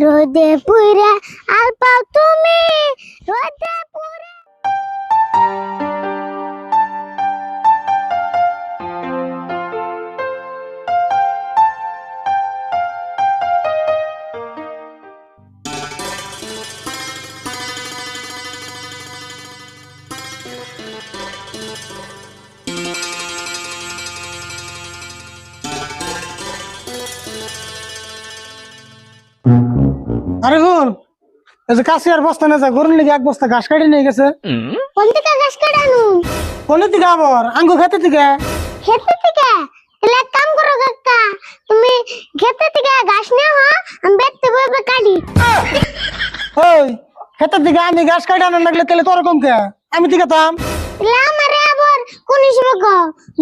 রোদে পুরে আল পাও তুমি রোদে পুরে আরে হুন এই যে কাশি আর বস্তা না যা গরুর লেগে এক বস্তা ঘাস কাটি নিয়ে গেছে। কোন থেকে ঘাস কাটানু? কোনে দিকে আবার? আঙ্গু খেতে দিকে খেতে থেকে? তাহলে এক কাম করো কাকা তুমি খেতে থেকে ঘাস নিয়ে হা আমি বেতে বইবে কাটি। ওই খেতের দিকে আমি ঘাস কাটি আনার লাগলে তাহলে তোর কম কে? আমি দিকে তাম আমারে আবার কোন হিসেবে গো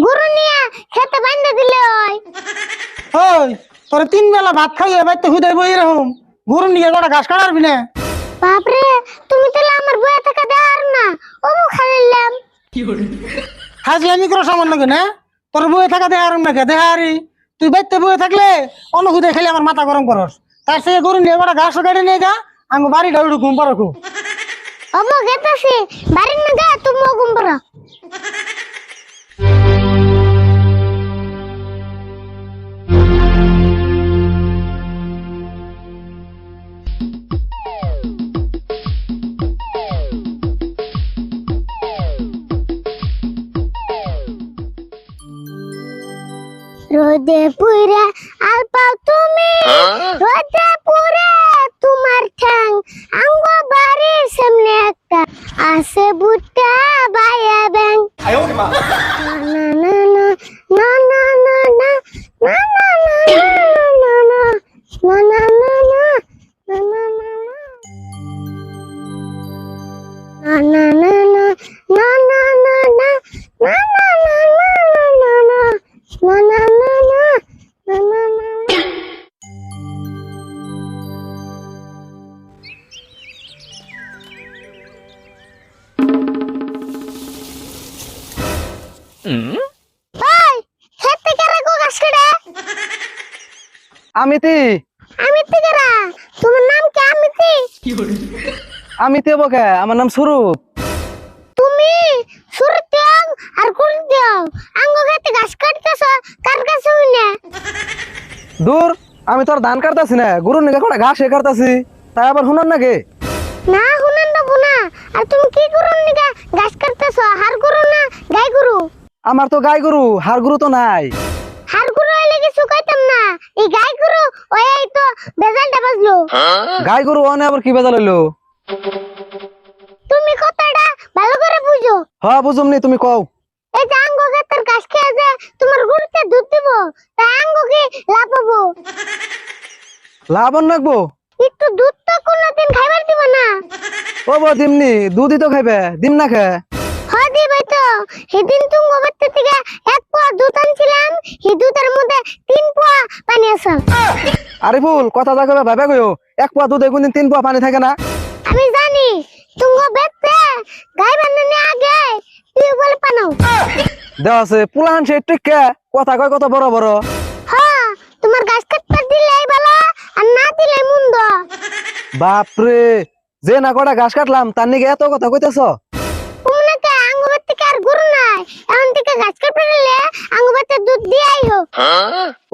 গরু নিয়ে খেতে বান্ধে দিলে হয়। ওই তোর তিন বেলা ভাত খাইয়ে বাইতে হুদাই বই এরকম। গরুর নিয়ে গোটা ঘাস কাটারবি না বাপরে তুমি তাহলে আমার বয়ে থাকা দেওয়ার না ও মুখ খালিলাম হাজলামি করো সামান্য না তোর বয়ে থাকা দেহার নাকি দেহারি তুই বাইতে বয়ে থাকলে অন্য হুদাই খেলে আমার মাথা গরম করস। তার সে গরু নিয়ে গোটা ঘাস কাটি নিয়ে গা আঙ্গু বাড়ি ডাউডু ঘুম পারো খুব অমো গেতাছি বাড়ির না গা তুমি ঘুম পড়ো রোদে পুরে আল পাও তুমি রোদে পুরে তোমার ঠ্যাং আঙ্গ বাড়ির সামনে একটা আছে বুট্টা বায়া ব্যাং না গাছ কেটে আমিতি। তোমার নাম কি আমিতি? আমিতি বকে আমার নাম সুরুপ। তুমি আর কুল দিও। আঙ্গ খেতে গাছ কাটতেছ কার কাছে হইনে দূর আমি তোর ধান কাটতাছি না। গরুর নিকে কটা ঘাস কাটতাছি। তাই আবার শুনার নাকি না হুনান দেবো না আর তুমি কি করো নিগা গাছ কাটতেছ? হার গরু না গাই গরু? আমার তো গাই গরু হার গরু তো নাই। হার গরু কিছু কইতাম না? এই গাই গরু ওই তো বেজালটা বাজলো। গাই গরু অনে আবার কি বেজা লইলো তুমি কথাটা ভালো করে বুঝো। হ বুঝুমনি তুমি কও। এই যে আঙ্গ গাতার গাছ খেয়ে যে তোমার গরুতে দুধ দিব তাই আঙ্গ কি লাভ হব? লাভন রাখব? একটু দুধ তো কোনোদিন খাইবার দিব না। ও বো দিমনি দুধই তো খাইবে দিম না খে। হয় দিবাই তো সেদিন তুমি বাড়তে থেকে এক পোয়া দুধ আনছিলাম। সেই দুধের মধ্যে তিন পোয়া পানি আছে। আরে ফুল কথা কবে ভাবে কইও। এক পোয়া দুধে কোনদিন তিন পোয়া পানি থাকে না। আমি জানি তুমি বেতে গাই বান্ধানি আগে। টিউবওয়েল পানাও দেওয়া আছে পুলাহান সে টিকে কথা কয় কত বড় বড়। হ্যাঁ তোমার গাছ কাটতে দিলেই ভালো আর না দিলেই মন্দ বাপরে যে না কটা ঘাস কাটলাম তার নিকে এত কথা কইতেছ? এখন থেকে গাছ কাটতে দিলে আঙ্গুবাতে দুধ দিয়াই হোক।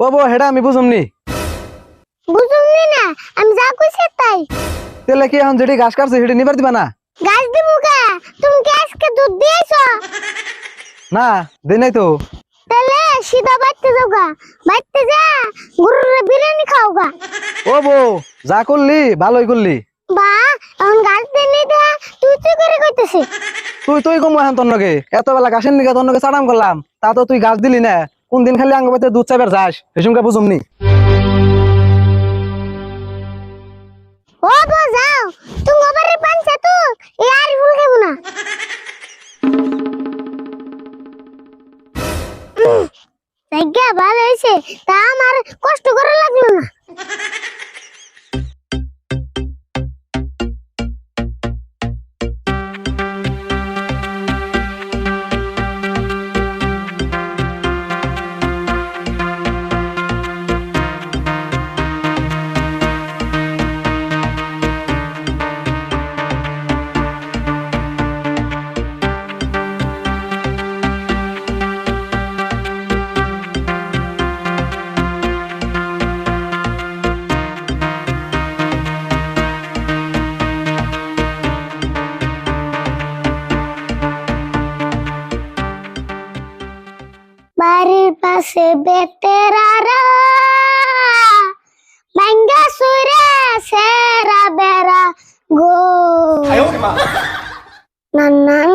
ও বো হেডা আমি বুঝুমনি। বুঝুমনি না আমি যা কইছি তাই। তেলে কি এখন যেটি ঘাস কাটছে সেটি নিবার দিবা না? গাছ দিব কে? তুমি কি আজকে দুধ দিয়েছ? না দেই নাই তো। তাহলে সিধা বাইতে যাও গা বাইতে যা গরুর বিরিয়ানি খাও গা। ও বো যা করলি ভালোই করলি। বা এখন গাছ দিয়ে নিয়ে দে তুই তুই করে কইতেছি তুই তুই কমু এখন তোর নগে এত বেলা ঘাসের নিকে তোর নগে চাড়াম করলাম, তা তো তুই ঘাস দিলি না। কোন দিন খালি আঙ্গ দুধ চাইবার যাস এসুমকে বুঝুমনি তো, এই আর ভালো হয়েছে তা আমার কষ্ট করা লাগল না। আছে বেতেরারা বাঙ্গা সুরে সেরা বেরা গো না না না